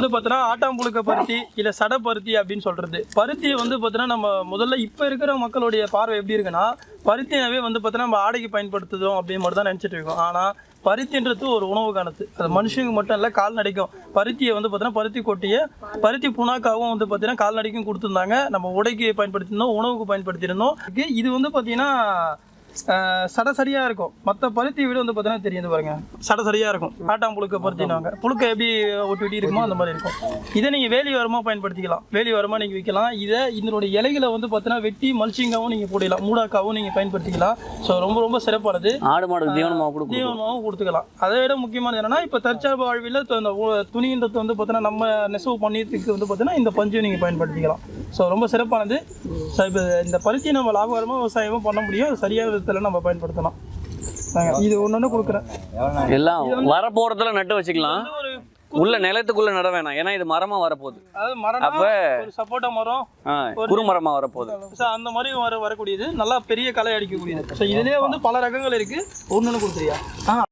வந்து பார்த்தோன்னா ஆட்டாம்புழுக்க பருத்தி இல்லை சட பருத்தி அப்படின்னு சொல்கிறது பருத்தி வந்து பார்த்தோன்னா நம்ம முதல்ல இப்போ இருக்கிற மக்களுடைய பார்வை எப்படி இருக்குன்னா பருத்தினாவே வந்து பார்த்தோன்னா நம்ம ஆடைக்கு பயன்படுத்துதோம் அப்படின்னு மட்டும் தான் நினச்சிட்டு இருக்கோம். ஆனால் பருத்தின்றது ஒரு உணவுக்கானது அது மனுஷங்க மட்டும் இல்லை கால்நடைக்கும். பருத்தியை வந்து பார்த்தோன்னா பருத்தி கொட்டியை பருத்தி புனாக்காவும் வந்து பார்த்தீங்கன்னா கால்நடைக்கும் கொடுத்துருந்தாங்க. நம்ம உடைக்கு பயன்படுத்தியிருந்தோம் உணவுக்கு பயன்படுத்தியிருந்தோம். இது- வந்து பார்த்தீங்கன்னா சடசடியாக இருக்கும். மற்ற பருத்தி விட வந்து பார்த்தீங்கன்னா தெரியுது பாருங்க. சடசடியாக இருக்கும். ஆட்டாம்புழுக்க பருத்தினாங்க புழுக்க எப்படி ஒட்டி ஒட்டி இருக்குமோ அந்த மாதிரி இருக்கும். இதை நீங்கள் வேலி வரமாக பயன்படுத்திக்கலாம். வேலி வரமாக நீங்கள் விற்கலாம். இதை இதனுடைய இலைகளை வந்து பார்த்தீங்கன்னா வெட்டி மல்ச்சிங்காவும் நீங்கள் போடலாம் மூடாக்காவும் நீங்கள் பயன்படுத்திக்கலாம். ஸோ ரொம்ப ரொம்ப சிறப்பானது. ஆடு மாடு தீவனமாக தீவனமாகவும் கொடுத்துக்கலாம். அதை விட முக்கியமானது என்னன்னா இப்போ தற்சார்பு வாழ்வில் துணின்றது வந்து பார்த்தீங்கன்னா நம்ம நெசவு பண்ணியதுக்கு வந்து பார்த்தீங்கன்னா இந்த பஞ்சு நீங்கள் பயன்படுத்திக்கலாம். ஸோ ரொம்ப சிறப்பானது. ஸோ இப்போ இந்த பருத்தி நம்ம லாபகரமாக விவசாயமும் பண்ண முடியும். சரியான விதத்தில் நம்ம பயன்படுத்தலாம். இது ஒன்று ஒன்று கொடுக்குறேன். எல்லாம் வரப்போறதுல நட்டு வச்சுக்கலாம். உள்ள நிலத்துக்குள்ள நட வேணாம். ஏன்னா இது மரமா வரப்போகுது. அதாவது மரம் அப்ப சப்போட்டா மரம் ஆ, குறுமரமா வரப்போகுது. ஸோ அந்த மாதிரி வர வரக்கூடியது. நல்லா பெரிய களை அடிக்கக்கூடியது. ஸோ இதுலேயே வந்து பல ரகங்கள் இருக்குது ஒன்று ஒன்று கொடுக்குறியா